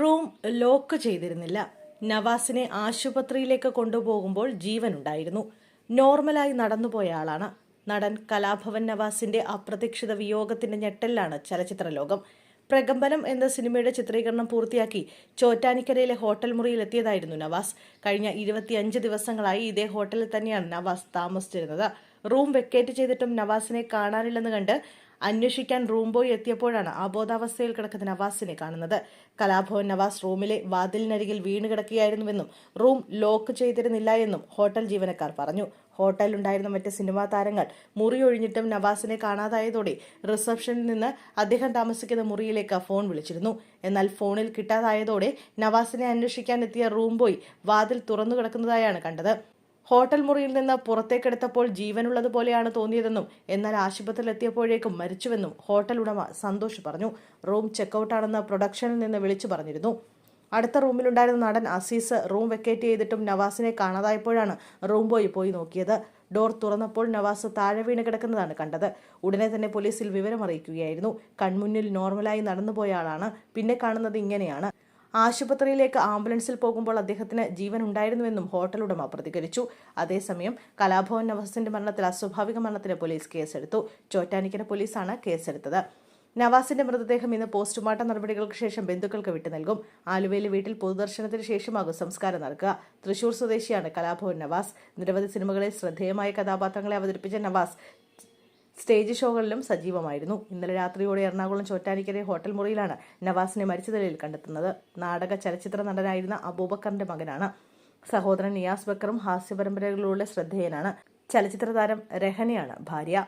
Room lock ചെയ്തിരുന്നില്ല. നവാസിനെ ആശുപത്രിയിലേക്ക് കൊണ്ടുപോകുമ്പോൾ ജീവനുണ്ടായിരുന്നു. നോർമലായി നടന്നുപോയ ആളാണ്. നടൻ കലാഭവൻ നവാസിന്റെ അപ്രതീക്ഷിത വിയോഗത്തിന്റെ ഞെട്ടലിലാണ് ചലച്ചിത്ര ലോകം പ്രകമ്പനം എന്ന സിനിമയുടെ ചിത്രീകരണം പൂർത്തിയാക്കി ചോറ്റാനിക്കരയിലെ ഹോട്ടൽ മുറിയിൽ എത്തിയതായിരുന്നു നവാസ്. കഴിഞ്ഞ ഇരുപത്തിയഞ്ച് ദിവസങ്ങളായി ഇതേ ഹോട്ടലിൽ തന്നെയാണ് നവാസ് താമസിച്ചിരുന്നത്. റൂം വെക്കേറ്റ് ചെയ്തിട്ടും നവാസിനെ കാണാനില്ലെന്ന് കണ്ട് അന്വേഷിക്കാൻ റൂം ബോയ് എത്തിയപ്പോഴാണ് അബോധാവസ്ഥയിൽ കിടക്കുന്ന നവാസിനെ കാണുന്നത്. കലാഭവൻ നവാസ് റൂമിലെ വാതിലിനരികിൽ വീണ് കിടക്കുകയായിരുന്നുവെന്നും റൂം ലോക്ക് ചെയ്തിരുന്നില്ല എന്നും ഹോട്ടൽ ജീവനക്കാർ പറഞ്ഞു. ഹോട്ടലിലുണ്ടായിരുന്ന മറ്റ് സിനിമാ താരങ്ങൾ മുറി ഒഴിഞ്ഞിട്ടും നവാസിനെ കാണാതായതോടെ റിസപ്ഷനിൽ നിന്ന് അദ്ദേഹം താമസിക്കുന്ന മുറിയിലേക്ക് ഫോൺ വിളിച്ചിരുന്നു. എന്നാൽ ഫോണിൽ കിട്ടാതായതോടെ നവാസിനെ അന്വേഷിക്കാൻ എത്തിയ റൂം ബോയ് വാതിൽ തുറന്നു കിടക്കുന്നതായാണ് കണ്ടത്. ഹോട്ടൽ മുറിയിൽ നിന്ന് പുറത്തേക്കെടുത്തപ്പോൾ ജീവനുള്ളതുപോലെയാണ് തോന്നിയതെന്നും എന്നാൽ ആശുപത്രിയിൽ എത്തിയപ്പോഴേക്കും മരിച്ചുവെന്നും ഹോട്ടൽ ഉടമ സന്തോഷ് പറഞ്ഞു. റൂം ചെക്കൗട്ടാണെന്ന് പ്രൊഡക്ഷനിൽ നിന്ന് വിളിച്ചു പറഞ്ഞിരുന്നു. അടുത്ത റൂമിലുണ്ടായിരുന്ന നടൻ അസീസ് റൂം വെക്കേറ്റ് ചെയ്തിട്ടും നവാസിനെ കാണാതായപ്പോഴാണ് റൂം ബോയ് പോയി നോക്കിയത്. ഡോർ തുറന്നപ്പോൾ നവാസ് താഴെ വീണ് കിടക്കുന്നതാണ് കണ്ടത്. ഉടനെ തന്നെ പോലീസിൽ വിവരമറിയിക്കുകയായിരുന്നു. കൺമുന്നിൽ നോർമലായി നടന്നുപോയ ആളാണ്. പിന്നെ കാണുന്നത് ഇങ്ങനെയാണ്. ആശുപത്രിയിലേക്ക് ആംബുലൻസിൽ പോകുമ്പോൾ അദ്ദേഹത്തിന് ജീവൻ ഉണ്ടായിരുന്നുവെന്നും ഹോട്ടൽ ഉടമ പ്രതികരിച്ചു. അതേസമയം കലാഭവൻ നവാസിന്റെ മരണത്തിൽ അസ്വാഭാവിക മരണത്തിന് പോലീസ് കേസെടുത്തു. ചോറ്റാനിക്കര പോലീസാണ് കേസെടുത്തത്. നവാസിന്റെ മൃതദേഹം ഇന്ന് പോസ്റ്റ്മോർട്ടം നടപടികൾക്ക് ശേഷം ബന്ധുക്കൾക്ക് വിട്ടു നൽകും. ആലുവയിലെ വീട്ടിൽ പൊതുദർശനത്തിന് ശേഷമാകും സംസ്കാരം നടക്കുക. തൃശൂർ സ്വദേശിയാണ് കലാഭവൻ നവാസ്. നിരവധി സിനിമകളിൽ ശ്രദ്ധേയമായ കഥാപാത്രങ്ങളെ അവതരിപ്പിച്ച നവാസ് സ്റ്റേജ് ഷോകളിലും സജീവമായിരുന്നു. ഇന്നലെ രാത്രിയോടെ എറണാകുളം ചോറ്റാനിക്കര ഹോട്ടൽ മുറിയിലാണ് നവാസിനെ മരിച്ച നിലയിൽ കണ്ടെത്തുന്നത്. നാടക ചലച്ചിത്ര നടനായിരുന്ന അബൂബക്കറിന്റെ മകനാണ്. സഹോദരൻ നിയാസ് ബക്കറും ഹാസ്യപരമ്പരകളിലൂടെ ശ്രദ്ധേയനാണ്. ചലച്ചിത്ര താരം രഹനയാണ് ഭാര്യ.